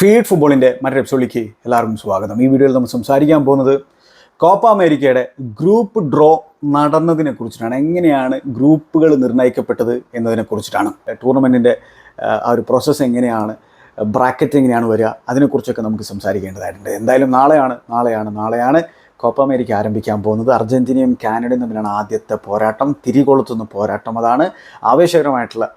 Feed ഫുട്ബോളിന്റെ മറ്റൊരു എപ്പിസോഡിലേക്ക് എല്ലാവർക്കും സ്വാഗതം. ഈ വീഡിയോയിൽ നമ്മൾ സംസാരിക്കാൻ പോകുന്നത് കോപ്പ അമേരിക്കയുടെ ഗ്രൂപ്പ് ഡ്രോ നടന്നതിനെ കുറിച്ചിട്ടാണ്. എങ്ങനെയാണ് ഗ്രൂപ്പുകൾ നിർണയിക്കപ്പെട്ടത് എന്നതിനെ കുറിച്ചിട്ടാണ്. ടൂർണമെന്റിന്റെ ആ ഒരു പ്രോസസ്സ് എങ്ങനെയാണ് ബ്രാക്കറ്റ് എങ്ങനെയാണ് വരിക അതിനെക്കുറിച്ചൊക്കെ നമുക്ക് സംസാരിക്കേണ്ടതായിട്ടുണ്ട്. എന്തായാലും നാളെയാണ് നാളെയാണ് നാളെയാണ് കോപ്പ അമേരിക്ക ആരംഭിക്കാൻ പോകുന്നത്. അർജന്റീനയും കാനഡയും തമ്മിലാണ് ആദ്യത്തെ പോരാട്ടം. തിരികൊളുത്തുന്ന പോരാട്ടം അതാണ്. ആവേശകരമായിട്ടുള്ള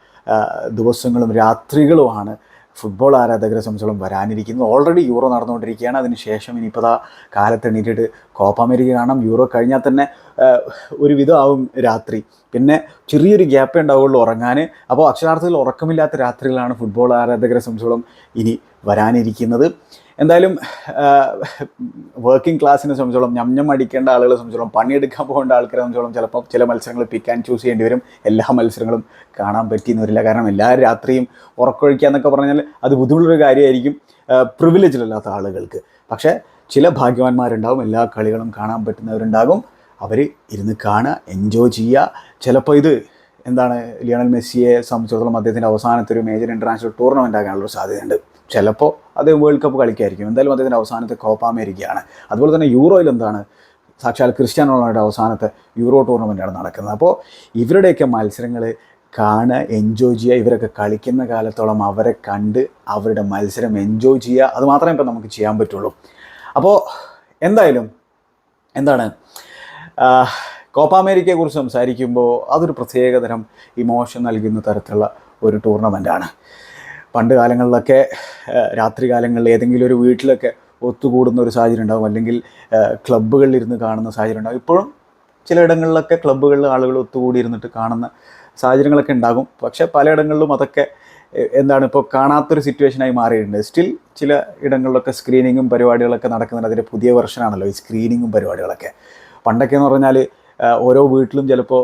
ദിവസങ്ങളും രാത്രികളുമാണ് ഫുട്ബോൾ ആരാധകരെ സംബന്ധിച്ചോളം വരാനിരിക്കുന്നത് ഓൾറെഡി യൂറോ നടന്നുകൊണ്ടിരിക്കുകയാണ്. അതിനുശേഷം ഇനിയിപ്പോൾ ആ കാലത്ത് എണീറ്റിട്ട് കോപ്പ അമേരിക്ക കാണാം. യൂറോ കഴിഞ്ഞാൽ തന്നെ ഒരുവിധം ഒരു വിധമാവും രാത്രി. പിന്നെ ചെറിയൊരു ഗ്യാപ്പേ ഉണ്ടാവുള്ളൂ ഉറങ്ങാൻ അപ്പോൾ അക്ഷരാർത്ഥത്തിൽ ഉറക്കമില്ലാത്ത രാത്രികളാണ് ഫുട്ബോൾ ആരാധകരെ സംബന്ധിച്ചോളം ഇനി വരാനിരിക്കുന്നത്. എന്തായാലും വർക്കിംഗ് ക്ലാസ്സിനെ സംബന്ധിച്ചോളം ഞം അടിക്കേണ്ട ആളുകളെ സംബന്ധിച്ചോളം പണിയെടുക്കാൻ പോകേണ്ട ആൾക്കാരെ സംബന്ധിച്ചോളം ചിലപ്പോൾ ചില മത്സരങ്ങൾ പിക്ക് ആൻഡ് ചൂസ് ചെയ്യേണ്ടി വരും. എല്ലാ മത്സരങ്ങളും കാണാൻ പറ്റിയെന്ന് വരില്ല കാരണം എല്ലാ രാത്രിയും ഉറക്കൊഴിക്കുക എന്നൊക്കെ പറഞ്ഞാൽ അത് ബുദ്ധിമുട്ടുള്ളൊരു കാര്യമായിരിക്കും പ്രിവിലേജിലല്ലാത്ത ആളുകൾക്ക്. പക്ഷേ ചില ഭാഗ്യവാന്മാരുണ്ടാവും എല്ലാ കളികളും കാണാൻ പറ്റുന്നവരുണ്ടാകും. അവർ ഇരുന്ന് കാണുക എൻജോയ് ചെയ്യുക. ചിലപ്പോൾ ഇത് എന്താണ് ലിയണൽ മെസ്സിയെ സംബന്ധിച്ചിടത്തോളം അദ്ദേഹത്തിന്റെ അവസാനത്തെ ഒരു മേജർ ഇന്റർനാഷണൽ ടൂർണമെന്റ് ആകാനുള്ള സാധ്യതയുണ്ട്. ചിലപ്പോൾ അദ്ദേഹം വേൾഡ് കപ്പ് കളിക്കായിരിക്കും. എന്തായാലും അദ്ദേഹത്തിന്റെ അവസാനത്തെ കോപ്പ അമേരിക്കയാണ് അതുപോലെ തന്നെ യൂറോയിൽ എന്താണ്? സാക്ഷാൽ ക്രിസ്ത്യാനോ റൊണാൾഡോയുടെ അവസാനത്തെ യൂറോ ടൂർണമെന്റാണ് നടക്കുന്നത്. അപ്പോൾ ഇവരുടെയൊക്കെ മത്സരങ്ങൾ കാണുക എൻജോയ് ചെയ്യുക ഇവരൊക്കെ കളിക്കുന്ന കാലത്തോളം അവരെ കണ്ട് അവരുടെ മത്സരം എൻജോയ് ചെയ്യുക അത് മാത്രമേ ഇപ്പം നമുക്ക് ചെയ്യാൻ പറ്റുള്ളൂ. അപ്പോൾ എന്തായാലും എന്താണ്? കോപ്പ അമേരിക്കയെക്കുറിച്ച് സംസാരിക്കുമ്പോൾ അതൊരു പ്രത്യേകതരം ഇമോഷൻ നൽകുന്ന തരത്തിലുള്ള ഒരു ടൂർണമെന്റാണ് പണ്ട് കാലങ്ങളിലൊക്കെ രാത്രി കാലങ്ങളിൽ ഏതെങ്കിലും ഒരു വീട്ടിലൊക്കെ ഒത്തുകൂടുന്ന ഒരു സാഹചര്യം ഉണ്ടാകും അല്ലെങ്കിൽ ക്ലബ്ബുകളിൽ ഇരുന്ന് കാണുന്ന സാഹചര്യം ഉണ്ടാകും ഇപ്പോഴും ചിലയിടങ്ങളിലൊക്കെ ക്ലബ്ബുകളിൽ ആളുകൾ ഒത്തുകൂടി ഇരുന്നിട്ട് കാണുന്ന സാഹചര്യങ്ങളൊക്കെ ഉണ്ടാകും. പക്ഷേ പലയിടങ്ങളിലും അതൊക്കെ എന്താണ് ഇപ്പോൾ കാണാത്തൊരു സിറ്റുവേഷനായി മാറിയിട്ടുണ്ട്. സ്റ്റിൽ ചില ഇടങ്ങളിലൊക്കെ സ്ക്രീനിങ്ങും പരിപാടികളൊക്കെ നടക്കുന്നുണ്ട് അതിന്റെ പുതിയ വെർഷനാണല്ലോ ഈ സ്ക്രീനിങ്ങും പരിപാടികളൊക്കെ. പണ്ടൊക്കെ എന്ന് പറഞ്ഞാൽ ഓരോ വീട്ടിലും ചിലപ്പോൾ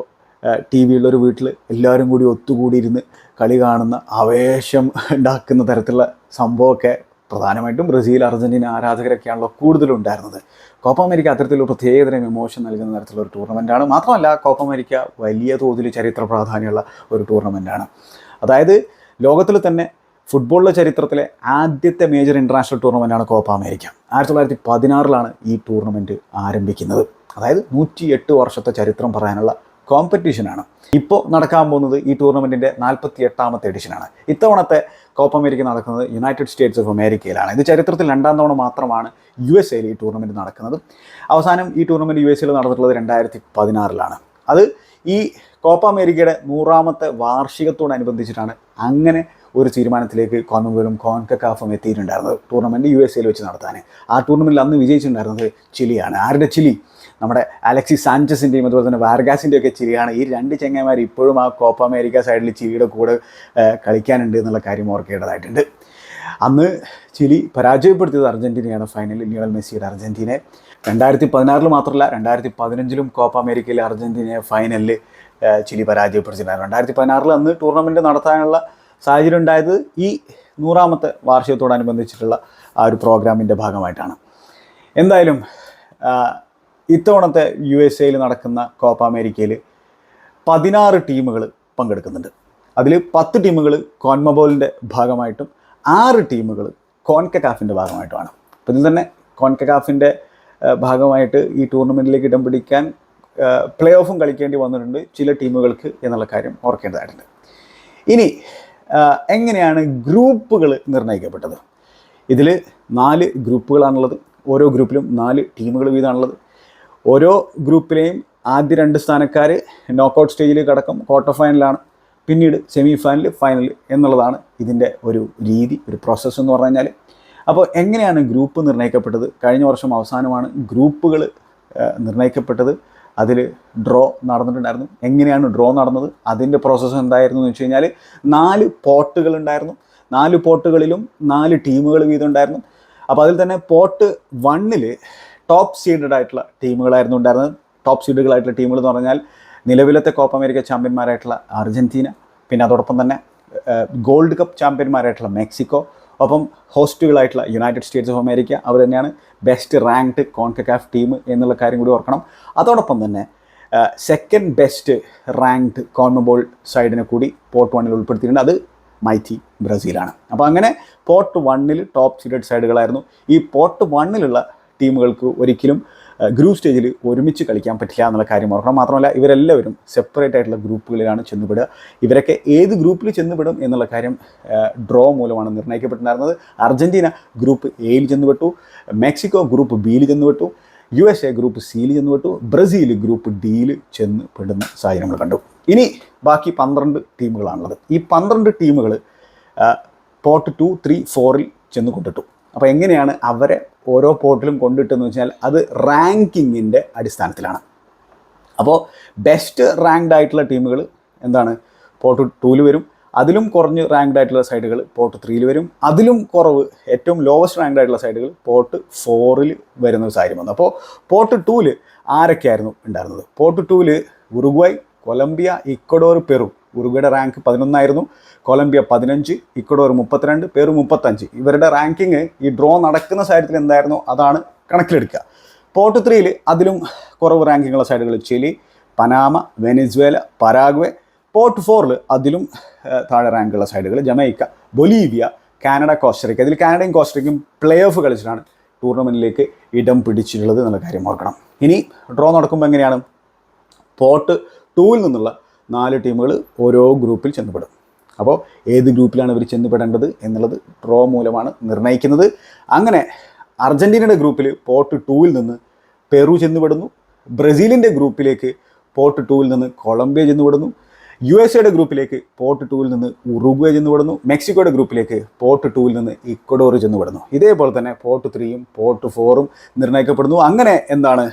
ടി വി ഉള്ളൊരു വീട്ടിൽ എല്ലാവരും കൂടി ഒത്തുകൂടിയിരുന്ന് കളി കാണുന്ന ആവേശം ഉണ്ടാക്കുന്ന തരത്തിലുള്ള സംഭവമൊക്കെ പ്രധാനമായിട്ടും ബ്രസീൽ അർജന്റീന ആരാധകരൊക്കെയാണല്ലോ കൂടുതലും ഉണ്ടായിരുന്നത് കോപ്പ അമേരിക്ക അത്തരത്തിലൊരു പ്രത്യേകതരം ഇമോഷൻ നൽകുന്ന തരത്തിലുള്ള ഒരു ടൂർണമെന്റാണ് മാത്രമല്ല കോപ്പ അമേരിക്ക വലിയ തോതിൽ ചരിത്ര പ്രാധാന്യമുള്ള ഒരു ടൂർണമെന്റാണ് അതായത് ലോകത്തിൽ തന്നെ ഫുട്ബോളിലെ ചരിത്രത്തിലെ ആദ്യത്തെ മേജർ ഇന്റർനാഷണൽ ടൂർണമെന്റാണ് കോപ്പ അമേരിക്ക ആയിരത്തി തൊള്ളായിരത്തി പതിനാറിലാണ് ഈ ടൂർണമെന്റ് ആരംഭിക്കുന്നത്. അതായത് നൂറ്റി എട്ട് വർഷത്തെ ചരിത്രം പറയാനുള്ള കോമ്പറ്റീഷനാണ് ഇപ്പോൾ നടക്കാൻ പോകുന്നത് ഈ ടൂർണമെന്റിന്റെ നാൽപ്പത്തി എട്ടാമത്തെ എഡിഷനാണ് ഇത്തവണത്തെ കോപ്പ അമേരിക്ക നടക്കുന്നത് യുണൈറ്റഡ് സ്റ്റേറ്റ്സ് ഓഫ് അമേരിക്കയിലാണ് ഇത് ചരിത്രത്തിൽ രണ്ടാം തവണ മാത്രമാണ് യു എസ് എയിൽ ഈ ടൂർണമെന്റ് നടക്കുന്നത്. അവസാനം ഈ ടൂർണമെന്റ് യു എസ് എയിൽ നടന്നിട്ടുള്ളത് രണ്ടായിരത്തി പതിനാറിലാണ് അത് ഈ കോപ്പ അമേരിക്കയുടെ നൂറാമത്തെ വാർഷികത്തോടനുബന്ധിച്ചിട്ടാണ് അങ്ങനെ ഒരു തീരുമാനത്തിലേക്ക് കോമൺവെലും കോൺകക്കാഫും എത്തിയിട്ടുണ്ടായിരുന്നത്. ടൂർണമെന്റ് യു എസ് എയിൽ വെച്ച് നടത്താൻ. ആ ടൂർണമെന്റിൽ അന്ന് വിജയിച്ചിട്ടുണ്ടായിരുന്നത് ചിലിയാണ്. ആരുടെ ചിലി? നമ്മുടെ അലക്സി സാഞ്ചസിന്റെയും അതുപോലെ തന്നെ വാർഗാസിന്റെയും ഒക്കെ ഈ രണ്ട് ചെങ്ങന്മാർ ഇപ്പോഴും ആ കോപ്പ അമേരിക്ക സൈഡിൽ ചിലിയുടെ കൂടെ കളിക്കാനുണ്ട് എന്നുള്ള കാര്യം ഓർക്കേണ്ടതായിട്ടുണ്ട്. അന്ന് ചിലി പരാജയപ്പെടുത്തിയത് അർജന്റീനയാണ് ഫൈനലിൽ ലിയോണൽ മെസ്സിയുടെ അർജന്റീനയെ രണ്ടായിരത്തി പതിനാറിൽ മാത്രമല്ല രണ്ടായിരത്തി പതിനഞ്ചിലും കോപ്പ അമേരിക്കയിലെ അർജന്റീനയെ ഫൈനലിൽ ചിലി പരാജയപ്പെടുത്തിയിട്ടുണ്ടായിരുന്നു. രണ്ടായിരത്തി പതിനാറിൽ അന്ന് ടൂർണമെന്റ് നടത്താനുള്ള സാഹചര്യം ഉണ്ടായത് ഈ നൂറാമത്തെ വാർഷികത്തോടനുബന്ധിച്ചിട്ടുള്ള ആ ഒരു പ്രോഗ്രാമിന്റെ ഭാഗമായിട്ടാണ്. എന്തായാലും ഇത്തവണത്തെ യു എസ് എയിൽ നടക്കുന്ന കോപ്പ അമേരിക്കയിൽ പതിനാറ് ടീമുകൾ പങ്കെടുക്കുന്നുണ്ട്. അതിൽ പത്ത് ടീമുകൾ കോൺമബോളിന്റെ ഭാഗമായിട്ടും ആറ് ടീമുകൾ കോൺകക്കാഫിന്റെ ഭാഗമായിട്ടുമാണ്. അപ്പോൾ ഇതിൽ തന്നെ കോൺകക്കാഫിന്റെ ഭാഗമായിട്ട് ഈ ടൂർണമെന്റിലേക്ക് ഇടം പിടിക്കാൻ പ്ലേ ഓഫും കളിക്കേണ്ടി വന്നിട്ടുണ്ട് ചില ടീമുകൾക്ക് എന്നുള്ള കാര്യം ഓർക്കേണ്ടതായിട്ടുണ്ട്. ഇനി എങ്ങനെയാണ് ഗ്രൂപ്പുകൾ നിർണയിക്കപ്പെട്ടത്? ഇതിൽ നാല് ഗ്രൂപ്പുകളാണുള്ളത്. ഓരോ ഗ്രൂപ്പിലും നാല് ടീമുകൾ വീതമാണുള്ളത്. ഓരോ ഗ്രൂപ്പിലെയും ആദ്യ രണ്ട് സ്ഥാനക്കാർ നോക്കൗട്ട് സ്റ്റേജിൽ കടക്കും ക്വാർട്ടർ ഫൈനലാണ് പിന്നീട് സെമി ഫൈനൽ ഫൈനൽ എന്നുള്ളതാണ് ഇതിന്റെ ഒരു രീതി ഒരു പ്രോസസ്സ് എന്ന് പറഞ്ഞു കഴിഞ്ഞാൽ അപ്പോൾ എങ്ങനെയാണ് ഗ്രൂപ്പ് നിർണയിക്കപ്പെട്ടത്? കഴിഞ്ഞ വർഷം അവസാനമാണ് ഗ്രൂപ്പുകൾ നിർണയിക്കപ്പെട്ടത്. അതിൽ ഡ്രോ നടന്നിട്ടുണ്ടായിരുന്നു. എങ്ങനെയാണ് ഡ്രോ നടന്നത്? അതിന്റെ പ്രോസസ്സ് എന്തായിരുന്നു എന്ന് വെച്ച് കഴിഞ്ഞാൽ നാല് പോട്ടുകൾ ഉണ്ടായിരുന്നു. നാല് പോട്ടുകളിലും നാല് ടീമുകൾ വീതം ഉണ്ടായിരുന്നു അപ്പോൾ അതിൽ തന്നെ പോട്ട് വണ്ണിൽ ടോപ്പ് സീഡഡ് ആയിട്ടുള്ള ടീമുകളായിരുന്നു ഉണ്ടായിരുന്നത്. ടോപ്പ് സീഡുകളായിട്ടുള്ള ടീമുകൾ എന്ന് പറഞ്ഞാൽ നിലവിലത്തെ കോപ്പ അമേരിക്ക ചാമ്പ്യന്മാരായിട്ടുള്ള അർജന്റീന പിന്നെ അതോടൊപ്പം തന്നെ ഗോൾഡ് കപ്പ് ചാമ്പ്യന്മാരായിട്ടുള്ള മെക്സിക്കോ ഒപ്പം ഹോസ്റ്റുകളായിട്ടുള്ള യുണൈറ്റഡ് സ്റ്റേറ്റ്സ് ഓഫ് അമേരിക്ക അവർ തന്നെയാണ് ബെസ്റ്റ് റാങ്ക്ഡ് കോൺകക്കാഫ് ടീം എന്നുള്ള കാര്യം കൂടി ഓർക്കണം. അതോടൊപ്പം തന്നെ സെക്കൻഡ് ബെസ്റ്റ് റാങ്ക്ഡ് കോൺമബോൾ സൈഡിനെ കൂടി പോർട്ട് വണ്ണിൽ ഉൾപ്പെടുത്തിയിട്ടുണ്ട്. അത് മൈറ്റി ബ്രസീലാണ്. അപ്പോൾ അങ്ങനെ പോർട്ട് വണ്ണിൽ ടോപ്പ് സീഡഡ് സൈഡുകളായിരുന്നു ഈ പോർട്ട് വണ്ണിലുള്ള ടീമുകൾക്ക് ഒരിക്കലും ഗ്രൂപ്പ് സ്റ്റേജിൽ ഒരുമിച്ച് കളിക്കാൻ പറ്റില്ല എന്നുള്ള കാര്യം ഓർക്കണം. മാത്രമല്ല ഇവരെല്ലാവരും സെപ്പറേറ്റ് ആയിട്ടുള്ള ഗ്രൂപ്പുകളിലാണ് ചെന്നുപെടുക. ഇവരൊക്കെ ഏത് ഗ്രൂപ്പിൽ ചെന്നുപെടും എന്നുള്ള കാര്യം ഡ്രോ മൂലമാണ് നിർണയിക്കപ്പെട്ടിട്ടുണ്ടായിരുന്നത്. അർജന്റീന ഗ്രൂപ്പ് എയിൽ ചെന്നുപെട്ടു മെക്സിക്കോ ഗ്രൂപ്പ് ബിയിൽ ചെന്നുപെട്ടു യു എസ് എ ഗ്രൂപ്പ് സിയിൽ ചെന്നുപെട്ടു ബ്രസീൽ ഗ്രൂപ്പ് ഡിയിൽ ചെന്ന് പെടുന്ന സാഹചര്യം നമ്മൾ കണ്ടു. ഇനി ബാക്കി പന്ത്രണ്ട് ടീമുകളാണുള്ളത് ഈ പന്ത്രണ്ട് ടീമുകൾ പോർട്ട് ടു ത്രീ ഫോറിൽ ചെന്ന് കൊണ്ടിട്ടു അപ്പോൾ എങ്ങനെയാണ് അവരെ ഓരോ പോർട്ടിലും കൊണ്ടിട്ടെന്ന് വെച്ചാൽ അത് റാങ്കിങ്ങിന്റെ അടിസ്ഥാനത്തിലാണ്. അപ്പോൾ ബെസ്റ്റ് റാങ്ക്ഡ് ആയിട്ടുള്ള ടീമുകൾ എന്താണ്? പോർട്ട് ടൂവിൽ വരും. അതിലും കുറഞ്ഞ് റാങ്ക്ഡ് ആയിട്ടുള്ള സൈഡുകൾ പോർട്ട് ത്രീയിൽ വരും. അതിലും കുറവ് ഏറ്റവും ലോവസ്റ്റ് റാങ്ക്ഡ് ആയിട്ടുള്ള സൈഡുകൾ പോർട്ട് ഫോറിൽ വരുന്ന ഒരു സാഹചര്യം വന്നു. അപ്പോൾ പോർട്ട് ടൂവിൽ ആരൊക്കെയായിരുന്നു ഉണ്ടായിരുന്നത്? പോർട്ട് ടൂവിൽ ഉറുഗ്വായ് കൊളംബിയ ഇക്വഡോർ പെറു. ഉറുഗയുടെ റാങ്ക് പതിനൊന്നായിരുന്നു. കൊലംബിയ പതിനഞ്ച് ഇക്വഡോർ മുപ്പത്തിരണ്ട് പെറു മുപ്പത്തഞ്ച്. ഇവരുടെ റാങ്കിങ് ഈ ഡ്രോ നടക്കുന്ന സാഹചര്യത്തിൽ എന്തായിരുന്നു? അതാണ് കണക്കിലെടുക്കുക. പോർട്ട് ത്രീയിൽ അതിലും കുറവ് റാങ്കിങ്ങുള്ള സൈഡുകൾ Chile Panama Venezuela Paraguay. Pot ഫോറിൽ അതിലും താഴെ താഴെ റാങ്കുള്ള സൈഡുകൾ Jamaica Bolivia Canada Costa Rica. അതിൽ കാനഡയും കോസ്റ്ററിക്കും പ്ലേ ഓഫ് കളിച്ചിട്ടാണ് ടൂർണമെന്റിലേക്ക് ഇടം പിടിച്ചിട്ടുള്ളത് എന്നുള്ള കാര്യം ഓർക്കണം. ഇനി ഡ്രോ നടക്കുമ്പോൾ എങ്ങനെയാണ്? പോർട്ട് ടൂവിൽ നിന്നുള്ള നാല് ടീമുകൾ ഓരോ ഗ്രൂപ്പിൽ ചെന്നപ്പെടും അപ്പോൾ ഏത് ഗ്രൂപ്പിലാണ് ഇവർ ചെന്നപ്പെടേണ്ടത് എന്നുള്ളത് ഡ്രോ മൂലമാണ് നിർണയിക്കുന്നത്. അങ്ങനെ അർജന്റീനയുടെ ഗ്രൂപ്പിൽ പോർട്ട് ടൂവിൽ നിന്ന് പെറു ചെന്നുപെടുന്നു. ബ്രസീലിന്റെ ഗ്രൂപ്പിലേക്ക് പോർട്ട് ടൂവിൽ നിന്ന് കൊളംബിയ ചെന്നുപെടുന്നു. യു എസ് എയുടെ ഗ്രൂപ്പിലേക്ക് പോർട്ട് ടൂവിൽ നിന്ന് ഉറുഗ്വേ ചെന്നുപെടുന്നു. മെക്സിക്കോയുടെ ഗ്രൂപ്പിലേക്ക് പോർട്ട് ടൂവിൽ നിന്ന് ഇക്വഡോർ ചെന്നുപെടുന്നു. ഇതേപോലെ തന്നെ പോർട്ട് ത്രീയും പോർട്ട് ഫോറും നിർണയിക്കപ്പെടുന്നു. അങ്ങനെ എന്താണ്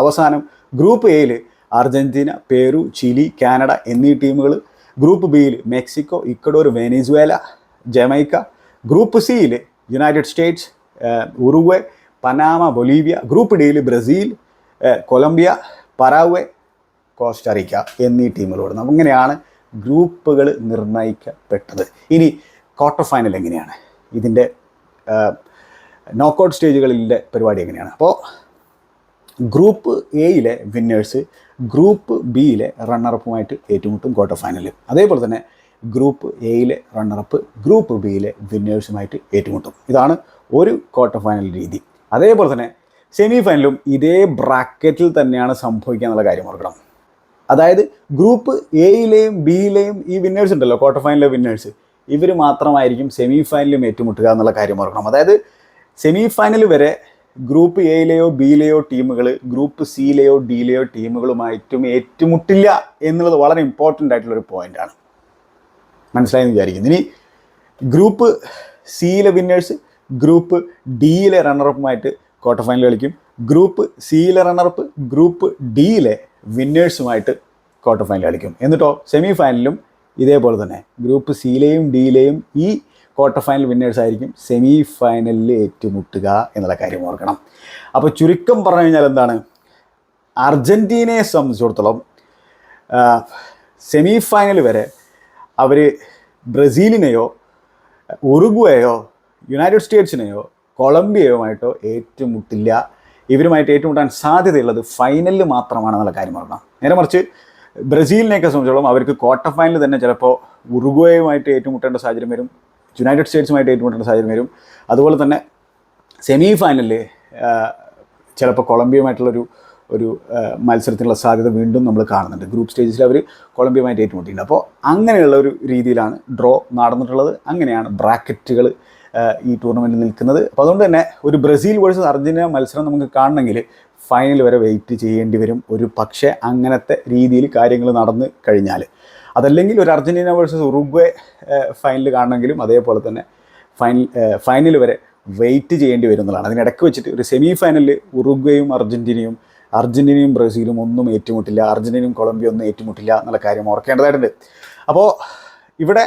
അവസാനം ഗ്രൂപ്പ് എയിൽ അർജന്റീന പെരു ചിലി കാനഡ എന്നീ ടീമുകൾ ഗ്രൂപ്പ് ബിയിൽ Mexico Ecuador Venezuela Jamaica group സിയിൽ United States Uruguay Panama Bolivia group ഡിയിൽ Brazil Colombia Paraguay Costa Rica എന്നീ ടീമുകളോട്. അങ്ങനെയാണ് ഗ്രൂപ്പുകൾ നിർണയിക്കപ്പെട്ടത്. ഇനി ക്വാർട്ടർ ഫൈനൽ എങ്ങനെയാണ്? ഇതിന്റെ നോക്കൗട്ട് സ്റ്റേജുകളിലെ പരിപാടി എങ്ങനെയാണ്? അപ്പോൾ ഗ്രൂപ്പ് എയിലെ വിന്നേഴ്സ് ഗ്രൂപ്പ് ബിയിലെ റണ്ണറപ്പുമായിട്ട് ഏറ്റുമുട്ടും ക്വാർട്ടർ ഫൈനലിൽ അതേപോലെ തന്നെ ഗ്രൂപ്പ് എയിലെ റണ്ണറപ്പ് ഗ്രൂപ്പ് ബിയിലെ വിന്നേഴ്സുമായിട്ട് ഏറ്റുമുട്ടും. ഇതാണ് ഒരു ക്വാർട്ടർ ഫൈനൽ രീതി. അതേപോലെ തന്നെ സെമി ഫൈനലും ഇതേ ബ്രാക്കറ്റിൽ തന്നെയാണ് സംഭവിക്കുക എന്നുള്ള കാര്യം ഓർക്കണം. അതായത് ഗ്രൂപ്പ് എയിലെയും ബിയിലെയും ഈ വിന്നേഴ്സ് ഉണ്ടല്ലോ ക്വാർട്ടർ ഫൈനലിലെ വിന്നേഴ്സ് ഇവർ മാത്രമായിരിക്കും സെമി ഫൈനലും ഏറ്റുമുട്ടുക എന്നുള്ള കാര്യം ഓർക്കണം. അതായത് സെമി ഫൈനൽ വരെ ഗ്രൂപ്പ് എയിലെയോ ബിയിലെയോ ടീമുകൾ ഗ്രൂപ്പ് സിയിലെയോ ഡിയിലെയോ ടീമുകളുമായിട്ടും ഏറ്റുമുട്ടില്ല എന്നുള്ളത് വളരെ ഇമ്പോർട്ടന്റ് ആയിട്ടുള്ള ഒരു പോയിന്റാണ് മനസ്സിലായെന്ന് വിചാരിക്കുന്നു. ഇനി ഗ്രൂപ്പ് സിയിലെ വിന്നേഴ്സ് ഗ്രൂപ്പ് ഡിയിലെ റണ്ണറപ്പുമായിട്ട് ക്വാർട്ടർ ഫൈനൽ കളിക്കും. ഗ്രൂപ്പ് സിയിലെ റണ്ണറപ്പ് ഗ്രൂപ്പ് ഡിയിലെ വിന്നേഴ്സുമായിട്ട് ക്വാർട്ടർ ഫൈനൽ കളിക്കും. എന്നിട്ടോ സെമി ഫൈനലിലും ഇതേപോലെ തന്നെ. ഗ്രൂപ്പ് സിയിലെയും ഡിയിലെയും ഈ ക്വാർട്ടർ ഫൈനൽ വിന്നേഴ്സ് ആയിരിക്കും. സെമി ഫൈനലിൽ ഏറ്റുമുട്ടുക എന്നുള്ള കാര്യം ഓർക്കണം. അപ്പോൾ ചുരുക്കം പറഞ്ഞു കഴിഞ്ഞാൽ എന്താണ്? അർജന്റീനയെ സംബന്ധിച്ചിടത്തോളം സെമി ഫൈനൽ വരെ അവർ ബ്രസീലിനെയോ ഉറുഗ്വയോ യുണൈറ്റഡ് സ്റ്റേറ്റ്സിനെയോ കൊളംബിയയുമായിട്ടോ ഏറ്റുമുട്ടില്ല. ഇവരുമായിട്ട് ഏറ്റുമുട്ടാൻ സാധ്യതയുള്ളത് ഫൈനലിൽ മാത്രമാണെന്നുള്ള കാര്യം ഓർക്കണം. നേരെ മറിച്ച് ബ്രസീലിനെയൊക്കെ സംബന്ധിച്ചോളം അവർക്ക് ക്വാർട്ടർ ഫൈനൽ തന്നെ ചിലപ്പോൾ ഉറുഗ്വയുമായിട്ട് ഏറ്റുമുട്ടേണ്ട സാഹചര്യം വരും. യുണൈറ്റഡ് സ്റ്റേറ്റ്സുമായിട്ട് ഏറ്റുമുട്ടേണ്ട സാഹചര്യം വരും. അതുപോലെ തന്നെ സെമി ഫൈനലിൽ ചിലപ്പോൾ കൊളംബിയയുമായിട്ടുള്ളൊരു ഒരു മത്സരത്തിനുള്ള സാധ്യത വീണ്ടും നമ്മൾ കാണുന്നുണ്ട്. ഗ്രൂപ്പ് സ്റ്റേജിൽ അവർ കൊളംബിയുമായിട്ട് ഏറ്റുമുട്ടിയിട്ടുണ്ട്. അപ്പോൾ അങ്ങനെയുള്ള ഒരു രീതിയിലാണ് ഡ്രോ നടന്നിട്ടുള്ളത്. അങ്ങനെയാണ് ബ്രാക്കറ്റുകൾ ഈ ടൂർണമെന്റിൽ നിൽക്കുന്നത്. അപ്പോൾ അതുകൊണ്ട് തന്നെ ഒരു ബ്രസീൽ വേഴ്സസ് അർജന്റീന മത്സരം നമുക്ക് കാണണമെങ്കിൽ ഫൈനൽ വരെ വെയിറ്റ് ചെയ്യേണ്ടി വരും. ഒരു പക്ഷേ അങ്ങനത്തെ രീതിയിൽ കാര്യങ്ങൾ നടന്നു കഴിഞ്ഞാൽ അതല്ലെങ്കിൽ ഒരു അർജന്റീന വേഴ്സസ് ഉറുഗ്വേ ഫൈനൽ കാണണമെങ്കിലും അതേപോലെ തന്നെ ഫൈനൽ ഫൈനൽ വരെ വെയിറ്റ് ചെയ്യേണ്ടി വരും എന്നുള്ളതാണ് അതിനിടയ്ക്ക് വെച്ചിട്ട് ഒരു സെമി ഫൈനലിൽ ഉറുഗ്വയും അർജന്റീനയും അർജന്റീനയും ബ്രസീലും ഒന്നും ഏറ്റുമുട്ടില്ല അർജന്റീനയും കൊളംബിയ ഒന്നും ഏറ്റുമുട്ടില്ല എന്നുള്ള കാര്യം ഓർക്കേണ്ടതായിട്ടുണ്ട്. അപ്പോൾ ഇവിടെ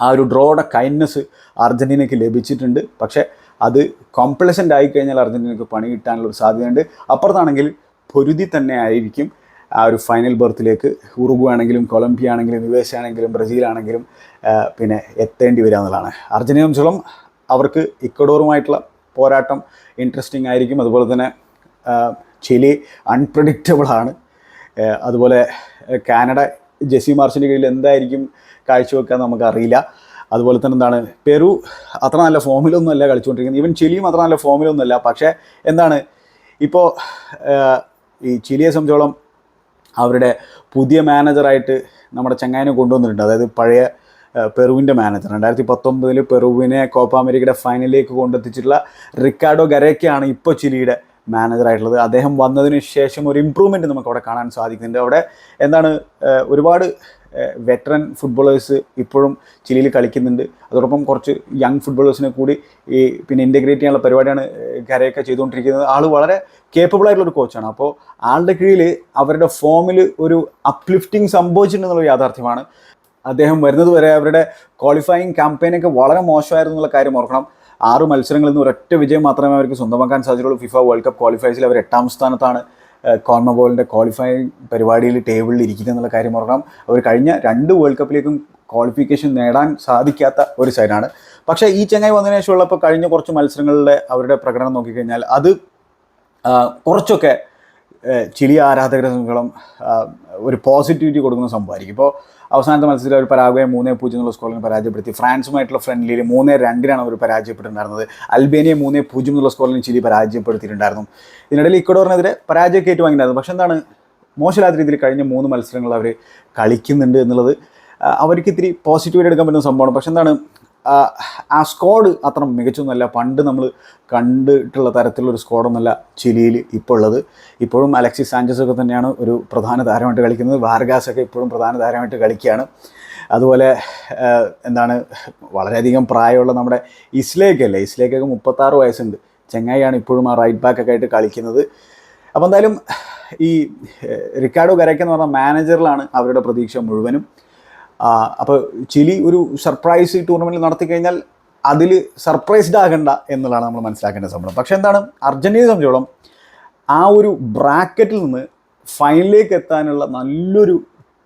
ആ ഒരു ഡ്രോയുടെ കൈൻഡ്നെസ് അർജന്റീനയ്ക്ക് ലഭിച്ചിട്ടുണ്ട്. പക്ഷേ അത് കോംപ്ലസന്റ് ആയിക്കഴിഞ്ഞാൽ അർജന്റീനയ്ക്ക് പണി കിട്ടാനുള്ള ഒരു സാധ്യതയുണ്ട്. അപ്പുറത്താണെങ്കിൽ പൊരുതി തന്നെ ആയിരിക്കും. ആ ഒരു ഫൈനൽ ബർത്തിലേക്ക് ഉറുഗു ആണെങ്കിലും കൊളംബിയ ആണെങ്കിലും യു ആണെങ്കിലും ബ്രസീൽ ആണെങ്കിലും പിന്നെ എത്തേണ്ടി വരിക എന്നുള്ളതാണ്. അർജന്റീന സംബന്ധിച്ചോളം അവർക്ക് ഇക്വഡോറുമായിട്ടുള്ള പോരാട്ടം ഇൻട്രസ്റ്റിംഗ് ആയിരിക്കും. അതുപോലെ തന്നെ ചിലി അൺപ്രഡിക്റ്റബിളാണ് അതുപോലെ കാനഡ ജെസി മാർച്ചിന്റെ കീഴിൽ എന്തായിരിക്കും കാഴ്ചവെക്കാൻ നമുക്കറിയില്ല. അതുപോലെ തന്നെ എന്താണ് പെറു അത്ര നല്ല ഫോമിലൊന്നും അല്ല കളിച്ചുകൊണ്ടിരിക്കുന്നത്. ഈവൻ ചിലിയും അത്ര നല്ല ഫോമിലൊന്നുമല്ല പക്ഷേ എന്താണ് ഇപ്പോൾ ഈ ചിലിയെ സംബന്ധിച്ചോളം അവരുടെ പുതിയ മാനേജറായിട്ട് നമ്മുടെ ചങ്ങായിനെ കൊണ്ടുവന്നിട്ടുണ്ട്. അതായത് പഴയ പെറുവിന്റെ മാനേജർ. രണ്ടായിരത്തി പത്തൊമ്പതിൽ പെറുവിനെ കോപ്പ അമേരിക്കയുടെ ഫൈനലിലേക്ക് കൊണ്ടെത്തിച്ചിട്ടുള്ള റിക്കാർഡോ ഗരേക്കയാണ് ഇപ്പോൾ ചിലിയുടെ മാനേജറായിട്ടുള്ളത്. അദ്ദേഹം വന്നതിന് ശേഷം ഒരു ഇമ്പ്രൂവ്മെന്റ് നമുക്ക് അവിടെ കാണാൻ സാധിക്കുന്നുണ്ട്. അവിടെ എന്താണ് ഒരുപാട് വെറ്ററൻ ഫുട്ബോളേഴ്സ് ഇപ്പോഴും ചിലിയിൽ കളിക്കുന്നുണ്ട്. അതോടൊപ്പം കുറച്ച് യങ് ഫുട്ബോളേഴ്സിനെ കൂടി ഈ പിന്നെ ഇന്റഗ്രേറ്റ് ചെയ്യാനുള്ള പരിപാടിയാണ് കരയൊക്കെ ചെയ്തുകൊണ്ടിരിക്കുന്നത്. ആൾ വളരെ കേപ്പബിൾ ആയിട്ടുള്ള ഒരു കോച്ചാണ് അപ്പോൾ ആളുടെ കീഴിൽ അവരുടെ ഫോമിൽ ഒരു അപ്ലിഫ്റ്റിംഗ് സംഭവിച്ചിട്ടുണ്ടെന്നുള്ള യാഥാർത്ഥ്യമാണ് അദ്ദേഹം വരുന്നത് വരെ. അവരുടെ ക്വാളിഫയിങ് ക്യാമ്പയിനൊക്കെ വളരെ മോശമായിരുന്നു എന്നുള്ള കാര്യം ഓർക്കണം. ആറ് മത്സരങ്ങളിൽ നിന്ന് ഒരൊറ്റ വിജയം മാത്രമേ അവർക്ക് സ്വന്തമാക്കാൻ സാധിച്ചുള്ളൂ. ഫിഫ വേൾഡ് കപ്പ് ക്വാളിഫയേഴ്സിൽ അവർ എട്ടാം സ്ഥാനത്താണ്. കോൺമബോളിന്റെ ക്വാളിഫൈങ് പരിപാടിയിൽ ടേബിളിൽ ഇരിക്കുന്നത് എന്നുള്ള കാര്യം ഓർക്കണം. അവർ കഴിഞ്ഞ രണ്ട് വേൾഡ് കപ്പിലേക്കും ക്വാളിഫിക്കേഷൻ നേടാൻ സാധിക്കാത്ത ഒരു സൈഡാണ് പക്ഷേ ഈ ചെങ്ങായി വന്നതിന് ശേഷമുള്ള ഇപ്പോൾ കഴിഞ്ഞ കുറച്ച് മത്സരങ്ങളിലെ അവരുടെ പ്രകടനം നോക്കിക്കഴിഞ്ഞാൽ അത് കുറച്ചൊക്കെ ചിലി ആരാധകരെ സംഘങ്ങളും ഒരു പോസിറ്റിവിറ്റി കൊടുക്കുന്ന സംഭവമായിരിക്കും. ഇപ്പോൾ അവസാനത്തെ മത്സരത്തിൽ അവർ പരാഗ്വയെ മൂന്നേ പൂജ്യം എന്നുള്ള സ്കോറിന് പരാജയപ്പെടുത്തി. ഫ്രാൻസുമായിട്ടുള്ള ഫ്രണ്ട്ലിയിൽ മൂന്നേ രണ്ടിനാണ് അവർ പരാജയപ്പെട്ടിട്ടുണ്ടായിരുന്നത്. അൽബേനിയ മൂന്നേ പൂജ്യം എന്നുള്ള സ്കോറിന് ചിലി പരാജയപ്പെടുത്തിയിട്ടുണ്ടായിരുന്നു. ഇതിനിടയിൽ ഇക്വഡോറിനെതിരെ പരാജയമൊക്കെ ഏറ്റുവാങ്ങിയിട്ടുണ്ടായിരുന്നു. പക്ഷേ എന്താണ്? മോശമില്ലാത്ത രീതിയിൽ കഴിഞ്ഞ മൂന്ന് മത്സരങ്ങൾ അവർ കളിക്കുന്നുണ്ട് എന്നുള്ളത് അവർക്ക് ഇത്തിരി പോസിറ്റീവായിട്ട് എടുക്കാൻ പറ്റുന്ന സംഭവമാണ്. പക്ഷെ എന്താണ്? ആ, സ്ക്വാഡ് അത്ര മികച്ചൊന്നുമല്ല. പണ്ട് നമ്മൾ കണ്ടിട്ടുള്ള തരത്തിലുള്ളൊരു സ്ക്വാഡൊന്നുമല്ല ചിലിയിൽ ഇപ്പോൾ ഉള്ളത്. ഇപ്പോഴും അലക്സി സാഞ്ചസ് ഒക്കെ തന്നെയാണ് ഒരു പ്രധാന താരമായിട്ട് കളിക്കുന്നത്. വാർഗാസ് ഒക്കെ ഇപ്പോഴും പ്രധാന താരമായിട്ട് കളിക്കുകയാണ്. അതുപോലെ എന്താണ് വളരെയധികം പ്രായമുള്ള നമ്മുടെ ഇസ്ലേക്കല്ലേ ഇസ്ലേക്കൊക്കെ മുപ്പത്താറ് വയസ്സുണ്ട്. ചെങ്ങായിയാണ് ഇപ്പോഴും ആ റൈറ്റ് ബാക്കൊക്കെ ആയിട്ട് കളിക്കുന്നത്. അപ്പോൾ എന്തായാലും ഈ റിക്കാർഡോ ഗരയ്ക്ക് എന്ന് പറഞ്ഞ മാനേജറിലാണ് അവരുടെ പ്രതീക്ഷ മുഴുവനും. അപ്പോൾ ചിലി ഒരു സർപ്രൈസ് ടൂർണമെന്റ് നടത്തി കഴിഞ്ഞാൽ അതിൽ സർപ്രൈസ്ഡ് ആകണ്ട എന്നുള്ളതാണ് നമ്മൾ മനസ്സിലാക്കേണ്ട സംഭവം. പക്ഷേ എന്താണ്? അർജന്റീനയെ സംബന്ധിച്ചോളം ആ ഒരു ബ്രാക്കറ്റിൽ നിന്ന് ഫൈനലിലേക്ക് എത്താനുള്ള നല്ലൊരു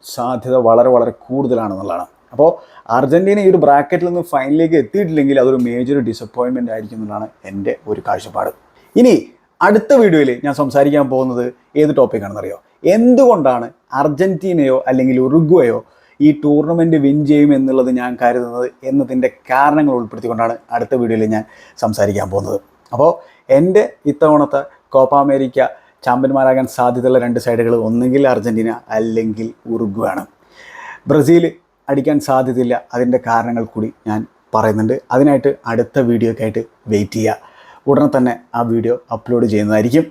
സാധ്യത വളരെ വളരെ കൂടുതലാണെന്നുള്ളതാണ്. അപ്പോൾ അർജന്റീന ഈ ഒരു ബ്രാക്കറ്റിൽ നിന്ന് ഫൈനലിലേക്ക് എത്തിയിട്ടില്ലെങ്കിൽ അതൊരു മേജർ ഡിസപ്പോയിൻമെന്റ് ആയിരിക്കും എന്നുള്ളതാണ് എന്റെ ഒരു കാഴ്ചപ്പാട്. ഇനി അടുത്ത വീഡിയോയിൽ ഞാൻ സംസാരിക്കാൻ പോകുന്നത് ഏത് ടോപ്പിക്കാണെന്നറിയോ എന്തുകൊണ്ടാണ് അർജന്റീനയോ അല്ലെങ്കിൽ ഉറുഗ്വയോ ഈ ടൂർണമെന്റ് വിൻ ചെയ്യും എന്നുള്ളത് ഞാൻ കരുതുന്നത് എന്നതിന്റെ കാരണങ്ങൾ ഉൾപ്പെടുത്തിക്കൊണ്ടാണ് അടുത്ത വീഡിയോയിൽ ഞാൻ സംസാരിക്കാൻ പോകുന്നത്. അപ്പോൾ എന്റെ ഇത്തവണത്തെ കോപ്പ അമേരിക്ക ചാമ്പ്യന്മാരാകാൻ സാധ്യതയുള്ള രണ്ട് സൈഡുകൾ ഒന്നുകിൽ അർജന്റീന അല്ലെങ്കിൽ ഉറുഗ്വാണ്. ബ്രസീൽ അടിക്കാൻ സാധ്യതയില്ല അതിന്റെ കാരണങ്ങൾ കൂടി ഞാൻ പറയുന്നുണ്ട്. അതിനായിട്ട് അടുത്ത വീഡിയോക്കായിട്ട് വെയിറ്റ് ചെയ്യുക. ഉടനെ തന്നെ ആ വീഡിയോ അപ്ലോഡ് ചെയ്യുന്നതായിരിക്കും.